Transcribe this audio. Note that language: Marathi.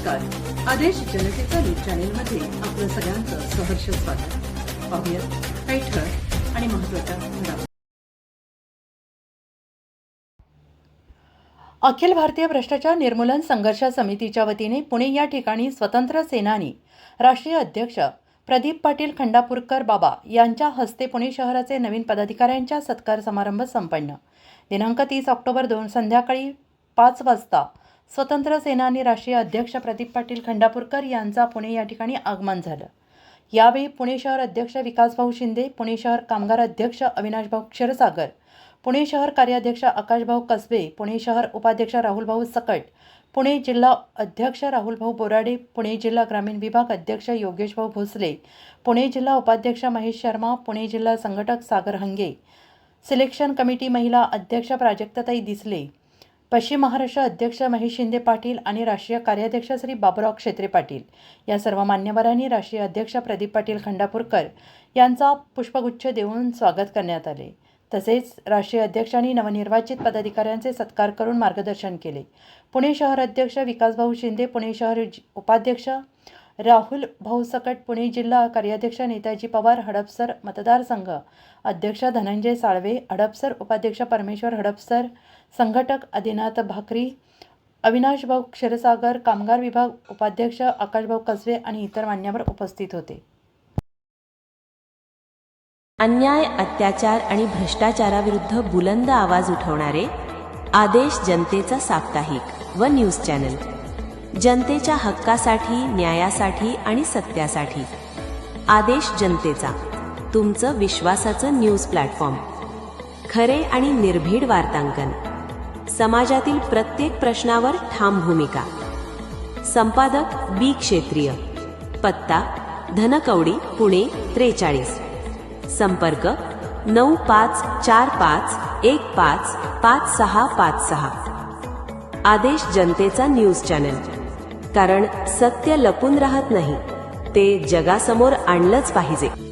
आदेश जनतेचा न्यूज चॅनेलमध्ये आपलं सगळ्यांचं सहर्ष स्वागत. पाहूयात काही ठळक आणि महत्त्वाच्या घडामोडी. अखिल भारतीय भ्रष्टाचार निर्मूलन संघर्ष समितीच्या वतीने पुणे या ठिकाणी स्वतंत्र सेनानी राष्ट्रीय अध्यक्ष प्रदीप पाटील खंडापूरकर बाबा यांच्या हस्ते पुणे शहराचे नवीन पदाधिकाऱ्यांच्या सत्कार समारंभ संपन्न. दिनांक तीस ऑक्टोबर दोन संध्याकाळी पाच वाजता स्वतंत्र सेनानी राष्ट्रीय अध्यक्ष प्रदीप पाटील खंडापूरकर यांचा पुणे या ठिकाणी आगमन झालं. यावेळी पुणे शहर अध्यक्ष विकासभाऊ शिंदे पुणे शहर कामगार अध्यक्ष अविनाशभाऊ क्षीरसागर पुणे शहर कार्याध्यक्ष आकाशभाऊ कसबे पुणे शहर उपाध्यक्ष राहुलभाऊ सकट पुणे जिल्हा अध्यक्ष राहुलभाऊ बोराडे पुणे जिल्हा ग्रामीण विभाग अध्यक्ष योगेशभाऊ भोसले पुणे जिल्हा उपाध्यक्ष महेश शर्मा पुणे जिल्हा संघटक सागर हंगे सिलेक्शन कमिटी महिला अध्यक्ष प्राजक्तताई दिसले पश्चिम महाराष्ट्र अध्यक्ष महेश शिंदे पाटील आणि राष्ट्रीय कार्याध्यक्ष श्री बाबुराव क्षेत्रे पाटील. या सर्व मान्यवरांनी राष्ट्रीय अध्यक्ष प्रदीप पाटील खंडापूरकर यांचा पुष्पगुच्छ देऊन स्वागत करण्यात आले. तसेच राष्ट्रीय अध्यक्षांनी नवनिर्वाचित पदाधिकाऱ्यांचे सत्कार करून मार्गदर्शन केले. पुणे शहर अध्यक्ष विकासभाऊ शिंदे पुणे शहर उपाध्यक्ष राहुल भाऊसकट पुणे जिल्हा कार्याध्यक्ष नेताजी पवार हडपसर मतदारसंघ. अध्यक्ष धनंजय साळवे हडपसर उपाध्यक्ष परमेश्वर हडपसर संघटक आदिनाथ भाकरी अविनाश भाऊ क्षीरसागर कामगार विभाग उपाध्यक्ष आकाशभाऊ कसबे आणि इतर मान्यवर उपस्थित होते. अन्याय अत्याचार आणि भ्रष्टाचाराविरुद्ध बुलंद आवाज उठवणारे आदेश जनतेचा साप्ताहिक व न्यूज चॅनल. जनतेच्या हक्कासाठी न्यायासाठी आणि सत्यासाठी. आदेश जनतेचा. तुमचं विश्वासाचं न्यूज प्लॅटफॉर्म. खरे आणि निर्भीड वार्तांकन. समाजातील प्रत्येक प्रश्नावर ठाम भूमिका. संपादक बी क्षेत्रीय. पत्ता धनकवडी पुणे त्रेचाळीस. संपर्क नऊ पाच चार पाच एक पाच पाच सहा पाच सहा. आदेश जनतेचा न्यूज चॅनल. कारण सत्य लपून राहत नाही. ते जगासमोर आणलंच पाहिजे.